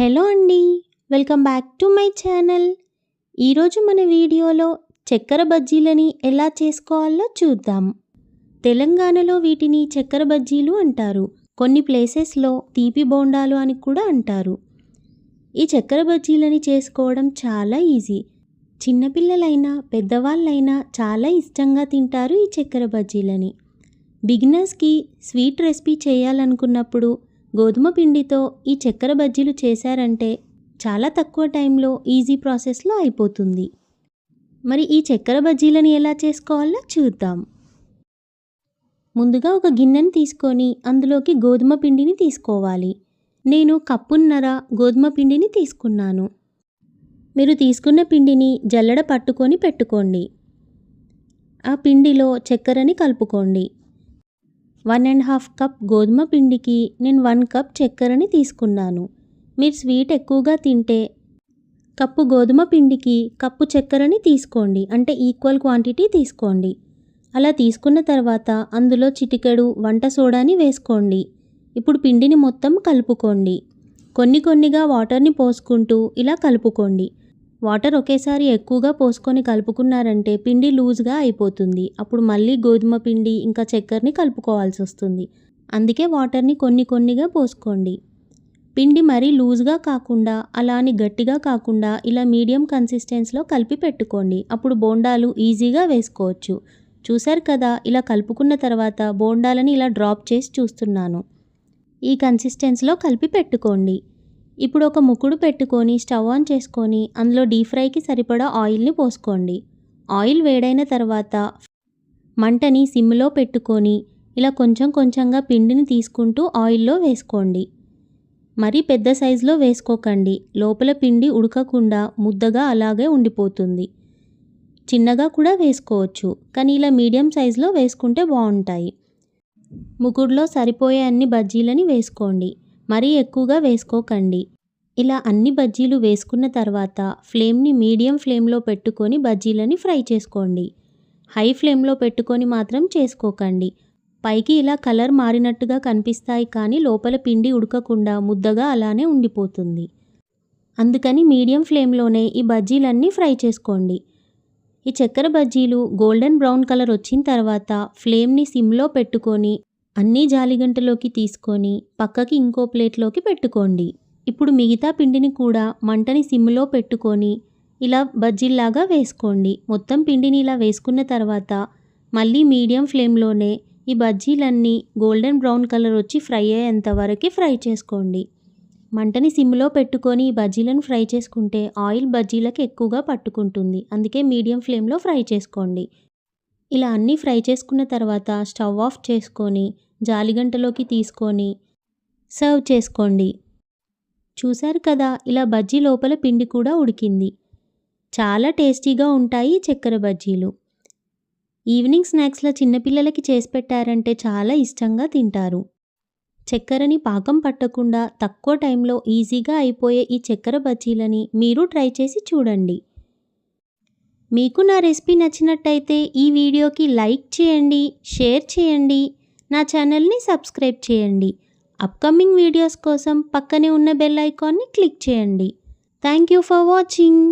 Hello అండి welcome back to my channel. ఈరోజు మన వీడియోలో చక్కెర బజ్జీలని ఎలా చేసుకోవాలో చూద్దాం. తెలంగాణలో వీటిని చక్కెర బజ్జీలు అంటారు. కొన్ని ప్లేసెస్లో తీపి బోండాలు అని కూడా అంటారు. ఈ చక్కెర బజ్జీలని చేసుకోవడం చాలా ఈజీ. చిన్నపిల్లలైనా పెద్దవాళ్ళైనా చాలా ఇష్టంగా తింటారు ఈ చక్కెర బజ్జీలని. బిగినర్స్కి స్వీట్ రెసిపీ చేయాలనుకున్నప్పుడు గోధుమ పిండితో ఈ చక్కెర బజ్జీలు చేశారంటే చాలా తక్కువ టైంలో ఈజీ ప్రాసెస్లో అయిపోతుంది. మరి ఈ చక్కెర బజ్జీలను ఎలా చేసుకోవాలో చూద్దాం. ముందుగా ఒక గిన్నెని తీసుకొని అందులోకి గోధుమ పిండిని తీసుకోవాలి. నేను కప్పున్నర గోధుమ పిండిని తీసుకున్నాను. మీరు తీసుకున్న పిండిని జల్లెడ పట్టుకొని పెట్టుకోండి. ఆ పిండిలో చక్కెరని కలుపుకోండి. వన్ అండ్ హాఫ్ కప్ గోధుమ పిండికి నేను వన్ కప్ చక్కెరని తీసుకున్నాను. మీరు స్వీట్ ఎక్కువగా తింటే కప్పు గోధుమ పిండికి కప్పు చక్కెరని తీసుకోండి. అంటే ఈక్వల్ క్వాంటిటీ తీసుకోండి. అలా తీసుకున్న తర్వాత అందులో చిటికెడు వంట సోడాని వేసుకోండి. ఇప్పుడు పిండిని మొత్తం కలుపుకోండి. కొన్ని కొన్నిగా వాటర్ని పోసుకుంటూ ఇలా కలుపుకోండి. వాటర్ ఒకేసారి ఎక్కువగా పోసుకొని కలుపుకున్నారంటే పిండి లూజ్గా అయిపోతుంది. అప్పుడు మళ్ళీ గోధుమ పిండి ఇంకా చక్కెరని కలుపుకోవాల్సి వస్తుంది. అందుకే వాటర్ని కొన్ని కొన్నిగా పోసుకోండి. పిండి మరీ లూజ్గా కాకుండా అలా అని గట్టిగా కాకుండా ఇలా మీడియం కన్సిస్టెన్స్లో కలిపి పెట్టుకోండి. అప్పుడు బోండాలు ఈజీగా వేసుకోవచ్చు. చూశారు కదా ఇలా కలుపుకున్న తర్వాత బోండాలని ఇలా డ్రాప్ చేసి చూస్తున్నాను. ఈ కన్సిస్టెన్స్లో కలిపి పెట్టుకోండి. ఇప్పుడు ఒక ముకుడు పెట్టుకొని స్టవ్ ఆన్ చేసుకొని అందులో డీప్ ఫ్రైకి సరిపడా ఆయిల్ని పోసుకోండి. ఆయిల్ వేడైన తర్వాత మంటని సిమ్లో పెట్టుకొని ఇలా కొంచెం కొంచెంగా పిండిని తీసుకుంటూ ఆయిల్లో వేసుకోండి. మరీ పెద్ద సైజులో వేసుకోకండి. లోపల పిండి ఉడకకుండా ముద్దగా అలాగే ఉండిపోతుంది. చిన్నగా కూడా వేసుకోవచ్చు. కానీ ఇలా మీడియం సైజులో వేసుకుంటే బాగుంటాయి ముకుడులో సరిపోయే అన్ని బజ్జీలని వేసుకోండి. మరీ ఎక్కువగా వేసుకోకండి. ఇలా అన్ని బజ్జీలు వేసుకున్న తర్వాత ఫ్లేమ్ని మీడియం ఫ్లేమ్లో పెట్టుకొని బజ్జీలని ఫ్రై చేసుకోండి. హై ఫ్లేమ్లో పెట్టుకొని మాత్రం చేసుకోకండి. పైకి ఇలా కలర్ మారినట్టుగా కనిపిస్తాయి కానీ లోపల పిండి ఉడకకుండా ముద్దగా అలానే ఉండిపోతుంది. అందుకని మీడియం ఫ్లేమ్లోనే ఈ బజ్జీలన్నీ ఫ్రై చేసుకోండి. ఈ చక్కెర బజ్జీలు గోల్డెన్ బ్రౌన్ కలర్ వచ్చిన తర్వాత ఫ్లేమ్ని సిమ్లో పెట్టుకొని అన్నీ జాలిగంటలోకి తీసుకొని పక్కకి ఇంకో ప్లేట్లోకి పెట్టుకోండి. ఇప్పుడు మిగతా పిండిని కూడా మంటని సిమ్లో పెట్టుకొని ఇలా బజ్జీల్లాగా వేసుకోండి. మొత్తం పిండిని ఇలా వేసుకున్న తర్వాత మళ్ళీ మీడియం ఫ్లేమ్లోనే ఈ బజ్జీలన్నీ గోల్డెన్ బ్రౌన్ కలర్ వచ్చి ఫ్రై అయ్యేంత వరకు ఫ్రై చేసుకోండి. మంటని సిమ్లో పెట్టుకొని ఈ బజ్జీలను ఫ్రై చేసుకుంటే ఆయిల్ బజ్జీలకు ఎక్కువగా పట్టుకుంటుంది. అందుకే మీడియం ఫ్లేమ్లో ఫ్రై చేసుకోండి. ఇలా అన్నీ ఫ్రై చేసుకున్న తర్వాత స్టవ్ ఆఫ్ చేసుకొని జాలిగంటలోకి తీసుకొని సర్వ్ చేసుకోండి. చూశారు కదా ఇలా బజ్జీ లోపల పిండి కూడా ఉడికింది. చాలా టేస్టీగా ఉంటాయి చక్కెర బజ్జీలు. ఈవినింగ్ స్నాక్స్లో చిన్నపిల్లలకి చేసి పెట్టారంటే చాలా ఇష్టంగా తింటారు. చక్కెరని పాకం పట్టకుండా తక్కువ టైంలో ఈజీగా అయిపోయే ఈ చక్కెర బజ్జీలని మీరు ట్రై చేసి చూడండి. మీకు నా రెసిపీ నచ్చినట్టయితే ఈ వీడియోకి లైక్ చేయండి షేర్ చేయండి నా ఛానల్ని సబ్స్క్రైబ్ చేయండి. అప్కమింగ్ వీడియోస్ కోసం పక్కనే ఉన్న బెల్ ఐకాన్ని క్లిక్ చేయండి. Thank you for watching.